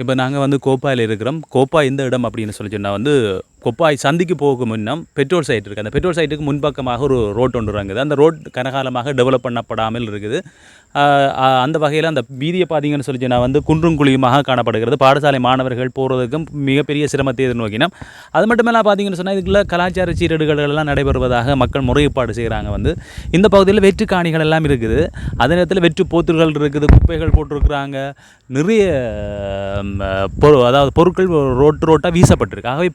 இப்போ நாங்கள் வந்து கோப்பாயில் இருக்கிறோம். கோப்பா இந்த இடம் அப்படின்னு சொல்லி சொன்னால் வந்து கொப்பாய் சந்திக்கு போகும் முன்னம் பெட்ரோல் சைட் இருக்குது அந்த பெட்ரோல் சைட்டுக்கு முன்பக்கமாக ஒரு ரோட் ஒன்று இருக்குது அந்த ரோட் கனகாலமாக டெவலப் பண்ணப்படாமல் இருக்குது. அந்த வகையில் அந்த வீதியை பார்த்தீங்கன்னு சொல்லி நான் வந்து குன்றும் குழியுமாக காணப்படுகிறது. பாடசாலை மாணவர்கள் போகிறதுக்கும் மிகப்பெரிய சிரமத்தை எதிர்நோக்கினோம். அது மட்டும் பார்த்தீங்கன்னு சொன்னால் இதுக்குள்ள கலாச்சார சீரடுகளெல்லாம் நடைபெறுவதாக மக்கள் முறைப்பாடு செய்கிறாங்க வந்து. இந்த பகுதியில் வெற்று காணிகள் எல்லாம் இருக்குது. அதே நேரத்தில் வெற்று போத்துகள் இருக்குது குப்பைகள் போட்டிருக்கிறாங்க. நிறைய ம், அதாவது பொருட்கள் ரோட்டு ரோட்டாக வீசப்பட்டிருக்கு. ஆகவே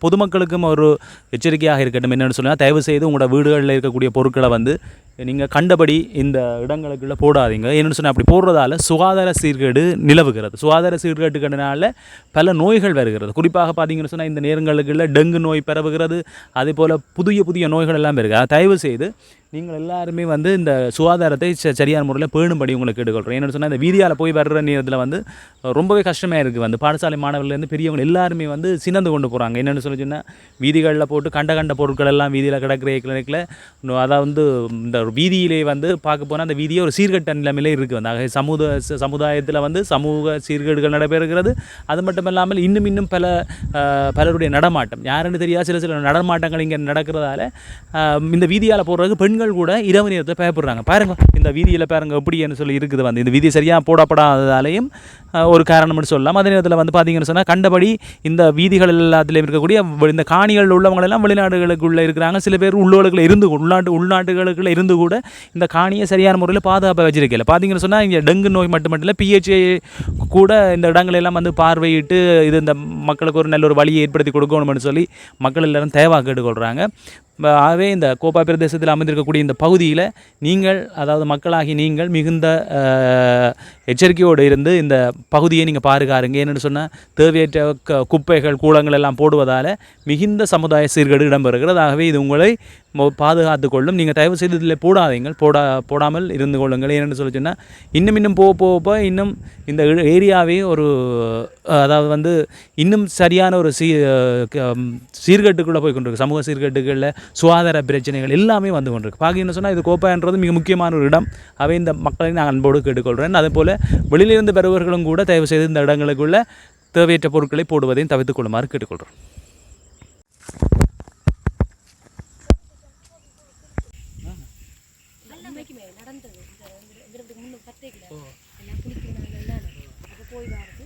பொதுமக்களுக்கும் ஒரு எச்சரிக்கையாக இருக்கட்டும். என்னென்னு சொன்னால் தயவு செய்து உங்களோட வீடுகளில் இருக்கக்கூடிய பொருட்களை வந்து நீங்கள் கண்டபடி இந்த இடங்களுக்குள்ள போடாதீங்க. என்னென்னு சொன்னால் அப்படி போடுறதால சுகாதார சீர்கேடு நிலவுகிறது. சுகாதார சீர்கேட்டுக்கிறதுனால பல நோய்கள் வருகிறது. குறிப்பாக பார்த்தீங்கன்னு சொன்னால் இந்த நேரங்களுக்குள்ள டெங்கு நோய் பரவுகிறது. அதே போல் புதிய புதிய நோய்கள் எல்லாம் இருக்குது தயவு செய்து நீங்கள் எல்லாருமே வந்து இந்த சுகாதாரத்தை சரியான முறையில் பேணும்படி உங்களுக்கு கேட்டுக்கொள்கிறோம் என்னென்னு சொன்னால் இந்த வீதியால் போய் வர்ற நேரத்தில் வந்து ரொம்பவே கஷ்டமாக இருக்குது வந்து பாடசாலை மாணவர்கள்லேருந்து பெரியவங்க எல்லாருமே வந்து சினந்து கொண்டு போகிறாங்க என்னென்னு சொல்லி சொன்னால் வீதிகளில் போட்டு கண்ட கண்ட பொருட்கள் எல்லாம் வீதியில் கிடக்கிற கிளினிக்கில் அதாவது வந்து இந்த ஒரு வீதியிலே வந்து பார்க்க போனால் அந்த வீதியை ஒரு சீர்கட்ட நிலைமையிலே இருக்குது வந்து ஆக சமுதாய சமுதாயத்தில் வந்து சமூக சீர்கேடுகள் நடைபெறுகிறது. அது மட்டும் இல்லாமல் இன்னும் இன்னும் பல பலருடைய நடமாட்டம். யாருன்னு தெரியாது. சில சில நடமாட்டங்கள் இங்கே நடக்கிறதால இந்த வீதியால் போடுறதுக்கு பெண்கள் கூட இரவு நேரத்தை பயப்படுறாங்க. பாருங்க இந்த வீதியில் பாருங்க எப்படின்னு சொல்லி இருக்குது வந்து. இந்த வீதி சரியாக போடப்படாததாலையும் ஒரு காரணம்னு சொல்லலாம். அதே நேரத்தில் வந்து பார்த்தீங்கன்னு சொன்னால் கண்டபடி இந்த வீதிகள் எல்லாத்துலேயும் இருக்கக்கூடிய இந்த காணிகள் உள்ளவங்களெல்லாம் வெளிநாடுகளுக்குள்ளே இருக்கிறாங்க. சில பேர் உள்ளூர்களுக்குள்ள இருந்து கூட- உள்நாட்டு உள்நாட்டுகளுக்குள்ள இருந்து கூட இந்த காணியை சரியான முறையில் பாதுகாப்பாக வச்சிருக்கல. பார்த்தீங்கன்னு சொன்னால் இங்கே டெங்கு நோய் மட்டும் மட்டும் இல்லை பிஹெச்ஏ கூட இந்த இடங்களெல்லாம் வந்து பார்வையிட்டு இது இந்த மக்களுக்கு ஒரு நல்ல ஒரு வழியை ஏற்படுத்தி கொடுக்கணும்னு சொல்லி மக்கள் எல்லாரும் தேவை கேட்டுக்கொள்கிறாங்க ஆகவே இந்த கோப்பா பிரதேசத்தில் அமைந்திருக்கக்கூடிய இந்த பகுதியில் நீங்கள் அதாவது மக்களாகி நீங்கள் மிகுந்த எச்சரிக்கையோடு இருந்து இந்த பகுதியை நீங்கள் பாருகாருங்க. என்னென்னு சொன்னால் தேவையற்ற குப்பைகள் கூலங்கள் எல்லாம் போடுவதால் மிகுந்த சமுதாய சீர்கேடு இடம்பெறுகிறது. ஆகவே இது உங்களை பாதுகாத்து கொள்ளும் நீங்கள் தயவு செய்து இதில் போடாதீங்கள். போடா போடாமல் இருந்து கொள்ளுங்கள். ஏன்னு சொல்லி சொன்னால் இன்னும் இன்னும் போக போக போக இன்னும் இந்த ஏரியாவே ஒரு அதாவது வந்து இன்னும் சரியான ஒரு சீ சீர்கேட்டுக்குள்ளே போய் கொண்டிருக்கு. சமூக சீர்கேட்டுகளில் சுகாதார பிரச்சனைகள் எல்லாமே வந்து கொண்டிருக்கு. பாக்கின்னு சொன்னால் இது கோப்பான்றது மிக முக்கியமான ஒரு இடம். அவை இந்த மக்களை நான் அன்போடு கேட்டுக்கொள்கிறேன் அதேபோல் வெளியிலிருந்து வருபவர்களும் கூட தயவு செய்து இந்த இடங்களுக்குள்ள தேவையற்ற பொருட்களை போடுவதையும் தவிர்த்து கொள்ளுமாறு கேட்டுக்கொள்கிறோம் நடந்தது இந்த இந்த- இந்த முன்னு பத்தே கிலோ எல்லாம் குளிக்கிறாங்க அப்போ போய் வர